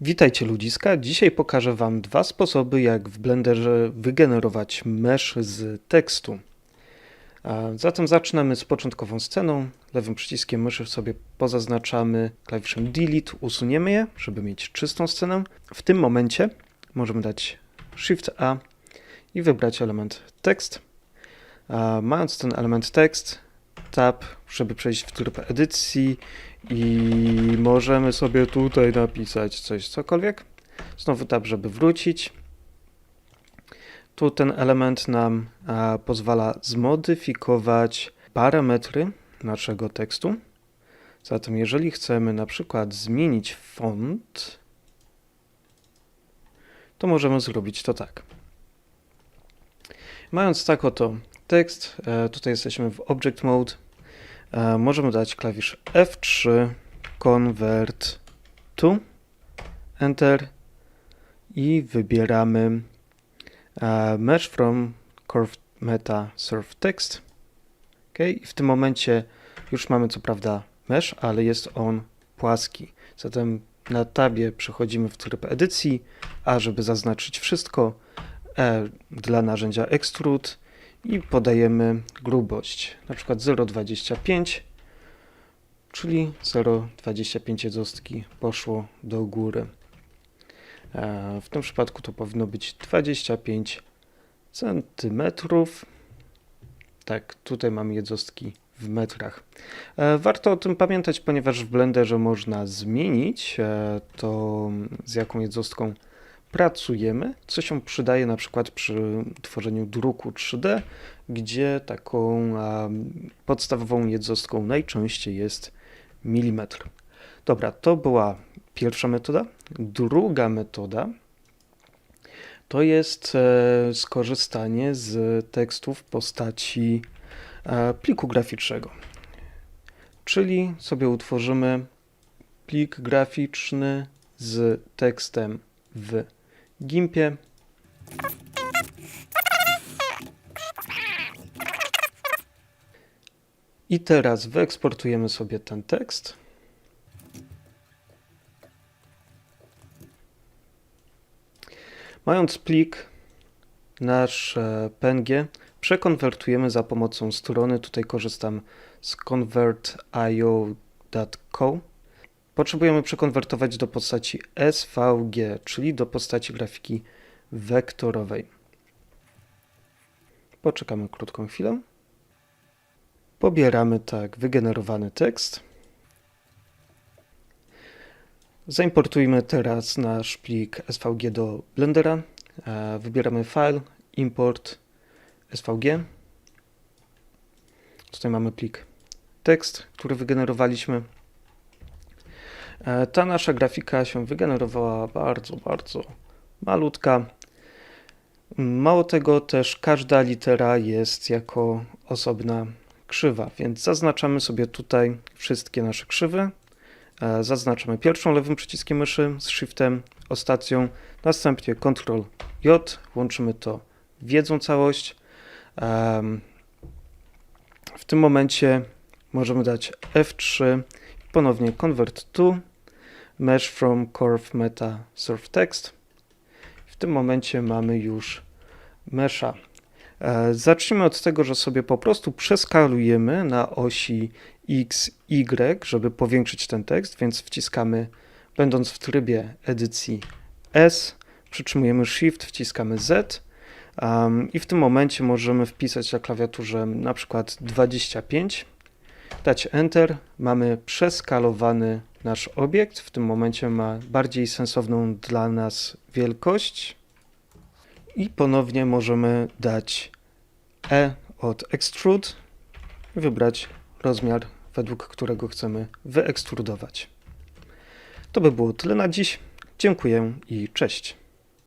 Witajcie ludziska. Dzisiaj pokażę Wam dwa sposoby, jak w Blenderze wygenerować mesh z tekstu. Zatem zaczynamy z początkową sceną. Lewym przyciskiem myszy sobie pozaznaczamy klawiszem Delete, usuniemy je, żeby mieć czystą scenę. W tym momencie możemy dać Shift A i wybrać element tekst. Mając ten element tekst, tab, żeby przejść w tryb edycji i możemy sobie tutaj napisać coś, cokolwiek. Znowu tab, żeby wrócić. Tu ten element nam a, pozwala zmodyfikować parametry naszego tekstu. Zatem jeżeli chcemy na przykład zmienić font, to możemy zrobić to tak. Mając tak oto tekst, e, tutaj jesteśmy w Object Mode, możemy dać klawisz F3, Convert to, Enter i wybieramy e, Mesh from Curved Meta Surf Text. Ok, i w tym momencie już mamy co prawda mesh, ale jest on płaski. Zatem na tabie przechodzimy w tryb edycji, a żeby zaznaczyć wszystko, E dla narzędzia Extrude i podajemy grubość, na przykład 0,25, czyli 0,25 jednostki poszło do góry. E, W tym przypadku to powinno być 25 centymetrów. Tak, tutaj mamy jednostki w metrach. E, Warto o tym pamiętać, ponieważ w Blenderze można zmienić e, to, z jaką jednostką pracujemy, co się przydaje na przykład przy tworzeniu druku 3D, gdzie taką podstawową jednostką najczęściej jest milimetr. Dobra, to była pierwsza metoda. Druga metoda to jest e, skorzystanie z tekstu w postaci e, pliku graficznego. Czyli sobie utworzymy plik graficzny z tekstem w Gimpie. I teraz wyeksportujemy sobie ten tekst. Mając plik nasz PNG, przekonwertujemy za pomocą strony. Tutaj korzystam z convertio.co. Potrzebujemy przekonwertować do postaci SVG, czyli do postaci grafiki wektorowej. Poczekamy krótką chwilę. Pobieramy tak wygenerowany tekst. Zaimportujmy teraz nasz plik SVG do Blendera. E, Wybieramy File, Import, SVG. Tutaj mamy plik tekst, który wygenerowaliśmy. E, Ta nasza grafika się wygenerowała bardzo, bardzo malutka. Mało tego, też każda litera jest jako osobna krzywa, więc zaznaczamy sobie tutaj wszystkie nasze krzywy. E, Zaznaczamy pierwszą lewym przyciskiem myszy z Shiftem, ostatnią, następnie Ctrl J, łączymy to w jedną całość. W tym momencie możemy dać F3, ponownie Convert to, Mesh from Curve Meta Surf Text. W tym momencie mamy już mesha. E, Zacznijmy od tego, że sobie po prostu przeskalujemy na osi X, Y, żeby powiększyć ten tekst, więc wciskamy, będąc w trybie edycji S, przytrzymujemy Shift, wciskamy Z um, i w tym momencie możemy wpisać na klawiaturze na przykład 25, dać Enter, mamy przeskalowany nasz obiekt, w tym momencie ma bardziej sensowną dla nas wielkość i ponownie możemy dać E od Extrude wybrać rozmiar, według którego chcemy wyekstrudować. To by było tyle na dziś. Dziękuję i cześć.